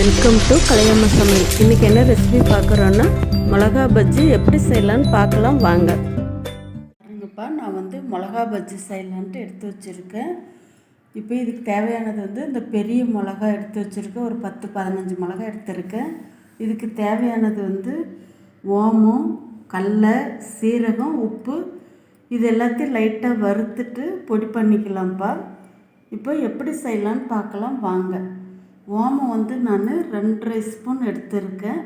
Welcome to கலையம்ம சமையல் இன்றைக்கி என்ன ரெசிபி பார்க்குறோன்னா மிளகா பஜ்ஜி எப்படி செய்யலான்னு பார்க்கலாம் வாங்க. பாருங்கப்பா நான் வந்து மிளகா பஜ்ஜி செய்யலான்ட்டு எடுத்து வச்சுருக்கேன். இப்போ இதுக்கு தேவையானது வந்து இந்த பெரிய மிளகா எடுத்து வச்சுருக்கேன். ஒரு பத்து பதினஞ்சு மிளகா எடுத்திருக்கேன். இதுக்கு தேவையானது வந்து ஓமம் கடலை சீரகம் உப்பு இது எல்லாத்தையும் லைட்டாக வறுத்துட்டு பொடி பண்ணிக்கலாம்ப்பா. இப்போ எப்படி செய்யலான்னு பார்க்கலாம் வாங்க. ஓமம் வந்து நான் ரெண்டரை ஸ்பூன் எடுத்திருக்கேன்.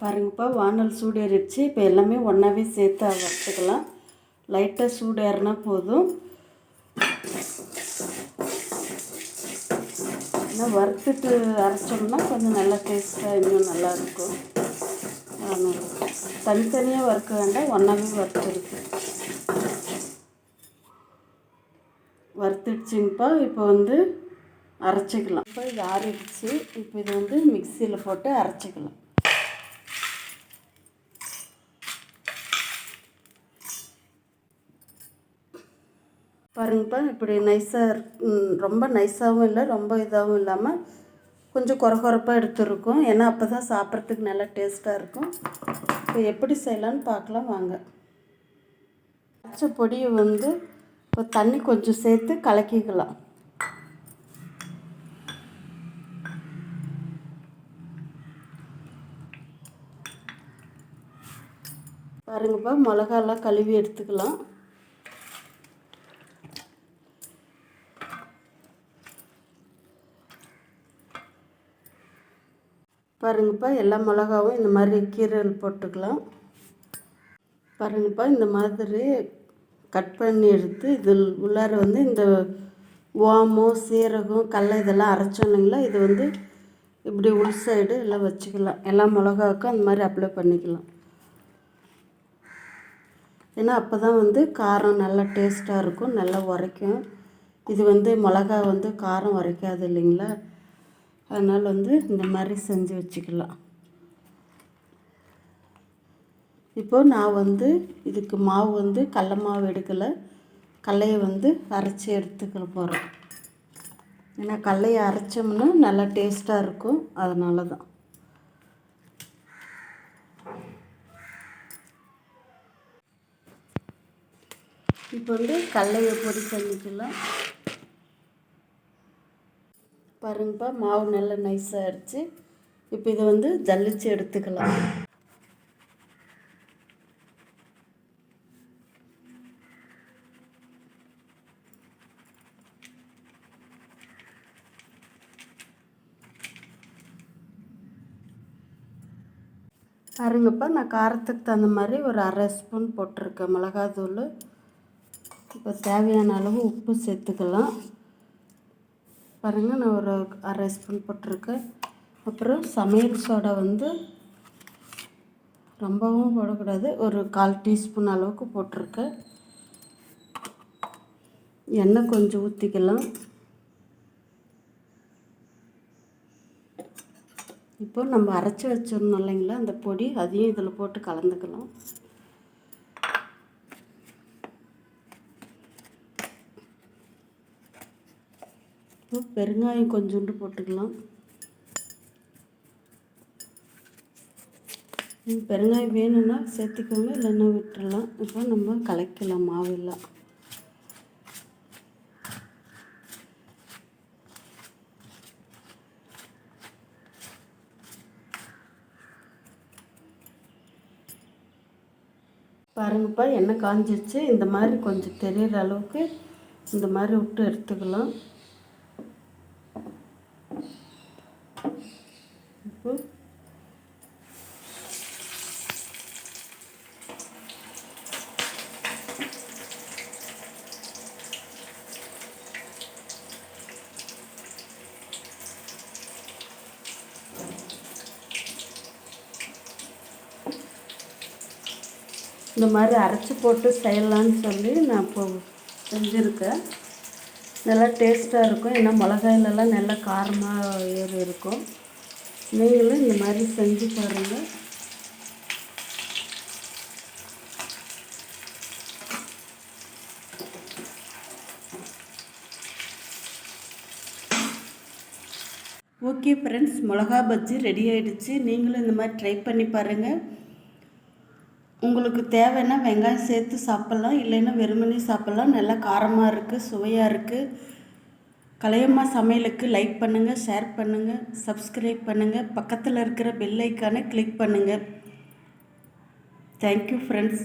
பாருங்கப்பா வானல் சூடேறிடுச்சு. இப்போ எல்லாமே ஒன்றாவே சேர்த்து வறுத்துக்கலாம் லைட்டாக சூடேறினா போதும். ஏன்னா வறுத்துட்டு அரைச்சோம்னா கொஞ்சம் நல்லா டேஸ்ட்டாக இன்னும் நல்லாயிருக்கும் அதனால தனித்தனியாக வறுக்க வேண்டாம் ஒன்றாவே வறுத்துருக்கு வறுத்துடுச்சுங்கப்பா இப்போ வந்து அரைச்சிக்கலாம். இப்போ இது ஆறிடுச்சு. இப்போ இது வந்து மிக்சியில் போட்டு அரைச்சிக்கலாம். பாருங்கப்பா இப்படி நைஸாக ரொம்ப நைஸாகவும் இல்லை ரொம்ப இதாகவும் இல்லாமல் கொஞ்சம் குறகுறப்பாக எடுத்துருக்கும். எடுத்துருக்கோம் ஏன்னா அப்போ தான் சாப்பிட்றதுக்கு நல்லா டேஸ்ட்டாக இருக்கும். இப்போ எப்படி செய்யலான்னு பார்க்கலாம் வாங்க. பச்சை பொடியை வந்து இப்போ தண்ணி கொஞ்சம் சேர்த்து கலக்கிக்கலாம். பாருங்கப்பா மிளகாலாம் கழுவி எடுத்துக்கலாம். பாருங்கப்பா எல்லா மிளகாவும் இந்த மாதிரி கீரல் போட்டுக்கலாம். பாருங்கப்பா இந்த மாதிரி கட் பண்ணி எடுத்து இதில் உள்ளார வந்து இந்த ஓமம் சீரகம் கடல இதெல்லாம் அரைச்சோம் இல்லைங்களா? இது வந்து இப்படி உள் சைடு எல்லாம் வச்சுக்கலாம். எல்லா மிளகாவுக்கும் அந்த மாதிரி அப்ளை பண்ணிக்கலாம். ஏன்னா அப்போ தான் வந்து காரம் நல்லா டேஸ்ட்டாக இருக்கும் நல்லா உரைக்கும். இது வந்து மிளகா வந்து காரம் உரைக்காது இல்லைங்களா? அதனால் வந்து இந்த மாதிரி செஞ்சு வச்சுக்கலாம். இப்போது நான் வந்து இதுக்கு மாவு வந்து கடல மாவு எடுக்கலை. கடலையை வந்து அரைச்சி எடுத்துக்க போகிறேன் ஏன்னா கடலையை அரைச்சோம்னா நல்லா டேஸ்ட்டாக இருக்கும். அதனால தான். இப்போ வந்து கடலையை பொடி பண்ணிக்கலாம். பாருங்கப்பா மாவு நல்லா நைஸாக அடிச்சு இப்போ இதை வந்து ஜல்லிச்சு எடுத்துக்கலாம். பாருங்கப்பா நான் காரத்துக்கு தகுந்த மாதிரி ஒரு அரை ஸ்பூன் போட்டிருக்கேன் மிளகாத்தூள். இப்போ தேவையான அளவு உப்பு சேர்த்துக்கலாம். பாருங்கள் நான் ஒரு அரை ஸ்பூன் போட்டிருக்கேன். அப்புறம் சமையல் சோடா வந்து ரொம்பவும் போடக்கூடாது. ஒரு கால் டீஸ்பூன் அளவுக்கு போட்டிருக்கேன். எண்ணெய் கொஞ்சம் ஊற்றிக்கலாம் இப்போ நம்ம அரைச்சி வச்சிடணும் இல்லைங்களா? அந்த பொடி அதையும் இதில் போட்டு கலந்துக்கலாம். பெருங்காயம் கொஞ்சோண்டு போட்டுக்கலாம். பெருங்காயம் வேணும்னா சேர்த்துக்கோங்க இல்லைன்னா விட்டுறலாம். இப்போ நம்ம கலக்கலாம் மாவெல்லாம். பாருங்கப்பா எண்ணெய் காஞ்சிருச்சு. இந்த மாதிரி கொஞ்சம் தெரியிற அளவுக்கு இந்த மாதிரி விட்டு எடுத்துக்கலாம். உப்பு இந்த மாதிரி அரைச்சி போட்டு செய்யலான்னு சொல்லி நான் இப்போ செஞ்சுருக்கேன். நல்லா டேஸ்ட்டாக இருக்கும். ஏன்னா மிளகாயிலெல்லாம் நல்லா காரமாக ஏறு இருக்கும். நீங்களும் இந்த மாதிரி செஞ்சு பாருங்கள் ஓகே ஃப்ரெண்ட்ஸ் மிளகா பஜ்ஜி ரெடி ஆகிடுச்சு நீங்களும் இந்த மாதிரி ட்ரை பண்ணி பாருங்கள் உங்களுக்கு தேவைன்னா வெங்காயம் சேர்த்து சாப்பிட்லாம் இல்லைன்னா வெறுமனே சாப்பிட்லாம். நல்லா காரமாக இருக்குது சுவையாக இருக்குது கலையம்மா சமையலுக்கு லைக் பண்ணுங்கள் ஷேர் பண்ணுங்கள் சப்ஸ்கிரைப் பண்ணுங்கள் பக்கத்தில் இருக்கிற பெல் ஐக்கானை கிளிக் பண்ணுங்கள் தேங்க்யூ ஃப்ரெண்ட்ஸ்